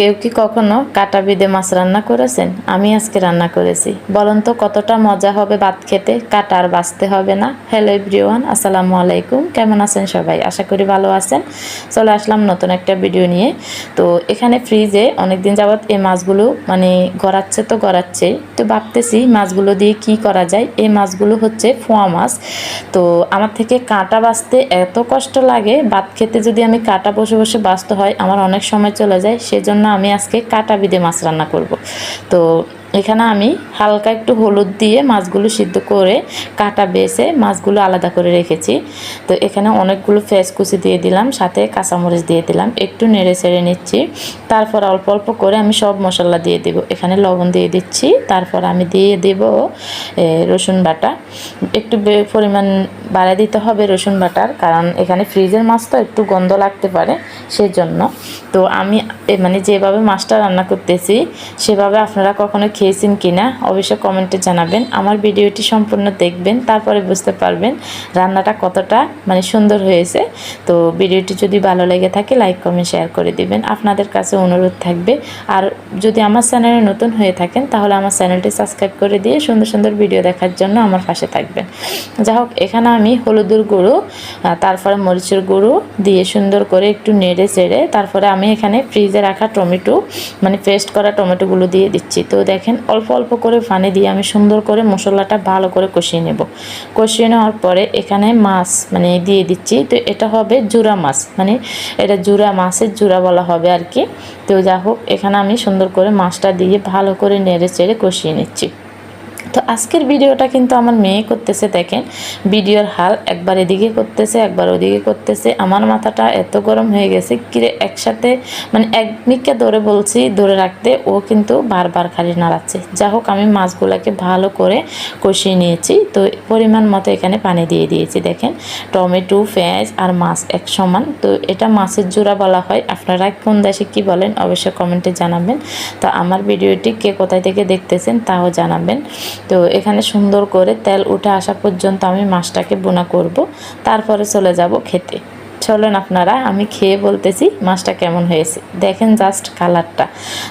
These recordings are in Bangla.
কেউ কি কখনো কাটা বিদে মাছ রান্না করেছেন? আমি আজকে রান্না করেছি। বলুন তো, কতটা মজা হবে ভাত খেতে? কাটা আর বাঁচতে হবে না। হ্যালো এভরিওয়ান, আসসালামু আলাইকুম। কেমন আছেন সবাই? আশা করি ভালো আছেন। চলে আসলাম নতুন একটা ভিডিও নিয়ে। তো এখানে ফ্রিজে অনেকদিন যাবৎ এই মাছগুলো মানে গড়াচ্ছে তো গড়াচ্ছেই তো ভাবতেছি মাছগুলো দিয়ে কি করা যায়? এই মাছগুলো হচ্ছে ফোয়া মাছ। তো আমার থেকে কাঁটা বাঁচতে এত কষ্ট লাগে। ভাত খেতে যদি আমি কাঁটা বসে বসে বাঁচতে হয়, আমার অনেক সময় চলে যায়। সেজন্য আমি আজকে কাঁটা বিদে মাছ রান্না করব। তো এখানে আমি হালকা একটু হলুদ দিয়ে মাছগুলো সিদ্ধ করে কাটা বেছে মাছগুলো আলাদা করে রেখেছি। তো এখানে অনেকগুলো ফ্রেশ কুচি দিয়ে দিলাম, সাথে কাঁচামরিচ দিয়ে দিলাম, একটু নেড়ে ছেড়ে নিচ্ছি। তারপর অল্প অল্প করে আমি সব মশলা দিয়ে দেব। এখানে লবণ দিয়ে দিচ্ছি, তারপর আমি দিয়ে দেব রসুন বাটা। একটু পরিমাণ বাড়ায় দিতে হবে রসুন বাটার, কারণ এখানে ফ্রিজের মাছ তো একটু গন্ধ লাগতে পারে সেজন্য। তো আমি মানে যেভাবে মাছটা রান্না করতেছি, সেভাবে আপনারা কখনো খেয়েছেন কিনা অবশ্যই কমেন্টে জানাবেন। আমার ভিডিওটি সম্পূর্ণ দেখবেন, তারপরে বুঝতে পারবেন রান্নাটা কতটা মানে সুন্দর হয়েছে। তো ভিডিওটি যদি ভালো লেগে থাকে, লাইক, কমেন্ট, শেয়ার করে দিবেন। আপনাদের কাছে অনুরোধ থাকবে। আর যদি আমার চ্যানেলে নতুন হয়ে থাকেন, তাহলে আমার চ্যানেলটি সাবস্ক্রাইব করে দিয়ে সুন্দর সুন্দর ভিডিও দেখার জন্য আমার পাশে থাকবেন। যাই হোক, এখানে আমি হলুদের গুঁড়ো তারপরে মরিচের গুঁড়ো দিয়ে সুন্দর করে একটু নেড়ে চেড়ে তারপরে আমি এখানে ফ্রিজে রাখা টমেটো মানে পেস্ট করা টমেটোগুলো দিয়ে দিচ্ছি। তো দেখেন, অল্প অল্প করে পানি দিয়ে আমি সুন্দর করে মশলাটা ভালো করে কষিয়ে নেব। কষিয়ে নেওয়ার পরে এখানে মাছ মানে দিয়ে দিচ্ছি। তো এটা হবে জুরা মাছ মানে এটা জুরা মাছের জুরা বলা হবে আর কি। তো যা হোক, এখানে আমি সুন্দর করে মাছটা দিয়ে ভালো করে নেড়ে চেড়ে কষিয়ে নিচ্ছি। তো আজকের ভিডিওটা কিন্তু আমার মেয়ে করতেছে দেখেন। ভিডিওর হাল একবার এদিকে করতেছে, একবার ওদিকে করতেছে। আমার মাথাটা এত গরম হয়ে গেছে কিরে একসাথে মানে এক মিককে ধরে বলছি, ধরে রাখতে ও কিন্তু বারবার খালি নাড়াচ্ছে। যা হোক, আমি মাছগুলোকে ভালো করে কষিয়ে নিয়েছি। তো পরিমাণ মতো এখানে পানি দিয়ে দিয়েছি দেখেন। টমেটো, পেঁয়াজ আর মাছ এক সমান। তো এটা মাছের জোড়া বলা হয়। আপনারা কোন দেশে কি বলেন, অবশ্যই কমেন্টে জানাবেন। তো আমার ভিডিওটি কে কোথায় থেকে দেখতেছেন, তাও জানাবেন। তো এখানে সুন্দর করে তেল উঠে আসা পর্যন্ত আমি মাছটাকে বোনা করব। তারপরে চলে যাব খেতে। চলেন আপনারা, আমি খেয়ে বলতেছি মাছটা কেমন হয়েছে। দেখেন জাস্ট কালারটা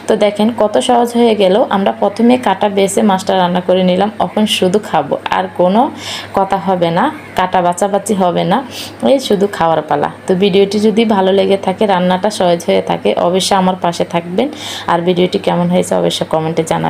তো দেখেন কত সহজ হয়ে গেল। আমরা প্রথমে কাটা বেছে মাছটা রান্না করে নিলাম, এখন শুধু খাব। আর কোনো কথা হবে না, কাটা বাচাবাচি হবে না, এই শুধু খাওয়ার পালা। তো ভিডিওটি যদি ভালো লেগে থাকে, রান্নাটা সহজ হয়ে থাকে, অবশ্যই আমার পাশে থাকবেন। আর ভিডিওটি কেমন হয়েছে অবশ্যই কমেন্টে জানাবেন।